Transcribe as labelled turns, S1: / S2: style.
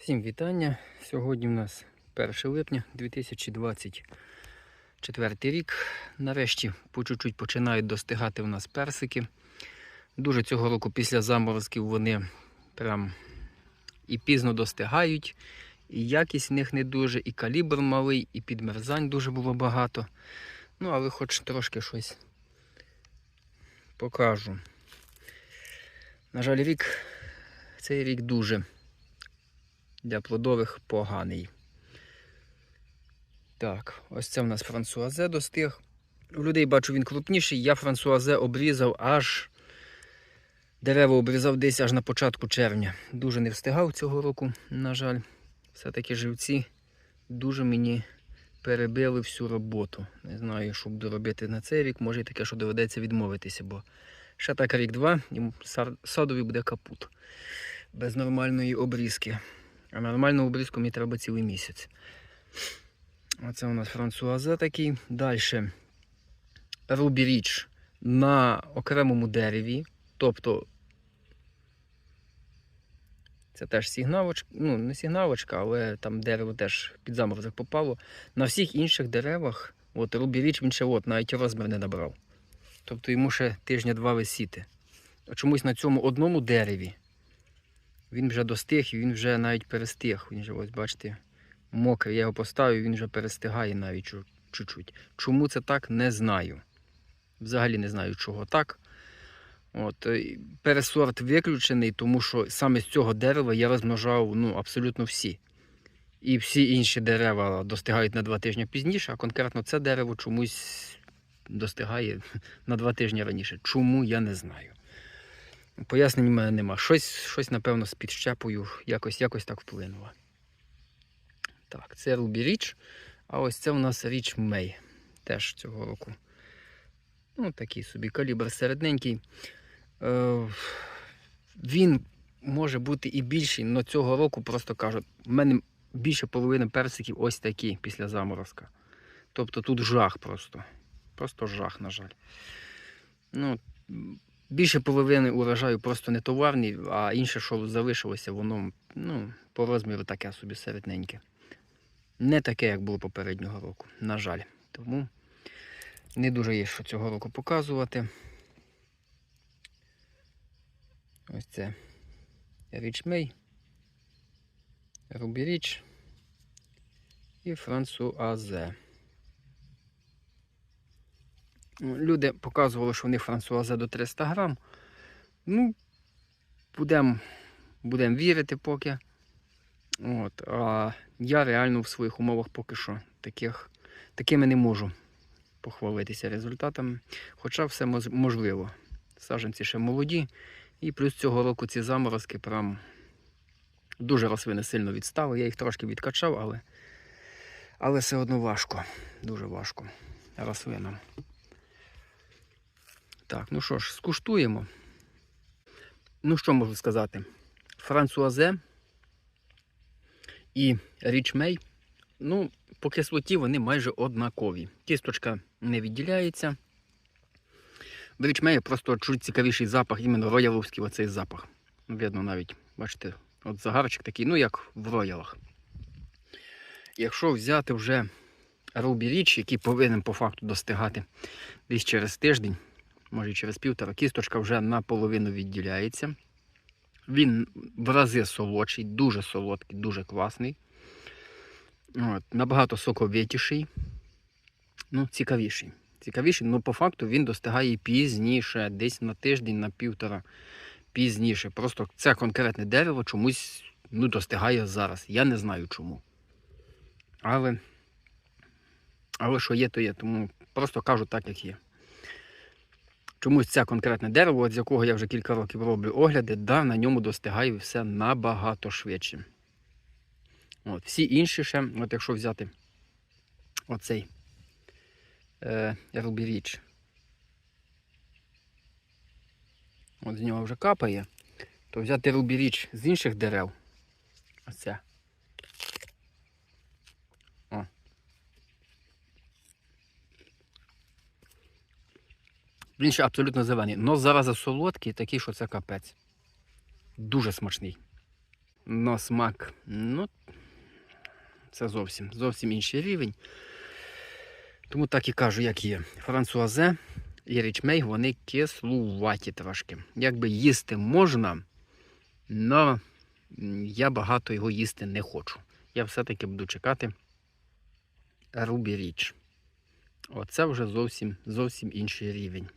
S1: Всім вітання. Сьогодні у нас 1 липня 2024 рік. Нарешті по чуть-чуть починають достигати у нас персики. Дуже цього року після заморозків вони прям і пізно достигають, і якість в них не дуже, і калібр малий, і підмерзань дуже було багато. Ну, але хоч трошки щось покажу. На жаль, рік, цей рік дуже для плодових поганий. Так, ось це в нас франсуазе достиг. У людей бачу він крупніший. Я франсуазе обрізав аж. Дерево обрізав десь аж на початку червня. Дуже не встигав цього року, на жаль. Все-таки живці дуже мені перебили всю роботу. Не знаю, що буду робити на цей рік. Може і таке, що доведеться відмовитися, бо ще так рік-два, і садовий буде капут. Без нормальної обрізки. А нормальну обрізку мені треба цілий місяць. Оце у нас франсуазе такий. Далі. Рубі річ на окремому дереві. Тобто це теж сигналочка, ну не сигналочка, але там дерево теж під заморозок попало. На всіх інших деревах, от Рубі річ він ще от навіть розмір не набрав. Тобто йому ще тижня-два висіти. А чомусь на цьому одному дереві він вже достиг і він вже навіть перестиг. Він же, ось бачите, мокрий. Я його поставив, він вже перестигає навіть чу- чуть-чуть. Чому це так, не знаю. Взагалі не знаю, чого так. От, е, пересорт виключений, тому що саме з цього дерева я розмножав ну, абсолютно всі. І всі інші дерева достигають на два тижні пізніше, а конкретно це дерево чомусь достигає на два тижні раніше. Чому я не знаю. Пояснень в мене нема. Щось, щось напевно, з підщепою якось, якось так вплинуло. Так, це Рубі Річ. А ось це у нас Річ Мей. Теж цього року. Ну, такий собі калібр середненький. Е, він може бути і більший, але цього року просто кажуть, в мене більше половини персиків ось такі після заморозка. Тобто тут жах просто. Просто жах, на жаль. Ну, більше половини урожаю просто не товарний, а інше, що залишилося, воно ну, по розміру таке собі середненьке. Не таке, як було попереднього року, на жаль. Тому не дуже є що цього року показувати. Ось це Річмей, Рубіріч і Франсуазе. Люди показували, що в них франсуазе до 300 грам. Ну, будемо будем вірити поки. От, а я реально в своїх умовах поки що таких, такими не можу похвалитися результатами. Хоча все можливо. Саджанці ще молоді. І плюс цього року ці заморозки прям дуже рослини сильно відстали. Я їх трошки відкачав, але, але все одно важко. Дуже важко рослинам. Так, ну що ж, скуштуємо. Ну, що можу сказати? Франсуазе і річмей, ну, по кислоті вони майже однакові. Кісточка не відділяється. В річмеї просто чуть цікавіший запах, іменно рояловський оцей запах. Видно навіть, бачите, от загарчик такий, ну як в роялах. Якщо взяти вже Рубі Річ, який повинен по факту достигати десь через тиждень, може через півтора, кісточка вже наполовину відділяється. Він в рази солодший, дуже солодкий, дуже класний. От, набагато соковитіший, ну, цікавіший. Цікавіший, але по факту він достигає пізніше, десь на тиждень, на півтора пізніше. Просто це конкретне дерево чомусь ну, достигає зараз. Я не знаю чому. Але, але що є, то є. Тому просто кажу так, як є. Чомусь це конкретне дерево, з якого я вже кілька років роблю огляди, да, на ньому достигає все набагато швидше. От, всі інші ще, от якщо взяти оцей е, рубіріч, от з нього вже капає, то взяти рубіріч з інших дерев. Оце. Він абсолютно зелений. Но зараз солодкий, такий, що це капець. Дуже смачний. Но смак, ну, це зовсім, зовсім інший рівень. Тому так і кажу, як є. Франсуазе і річмей, вони кислуваті трошки. Якби їсти можна, але я багато його їсти не хочу. Я все-таки буду чекати Рубі Річ. Оце вже зовсім, зовсім інший рівень.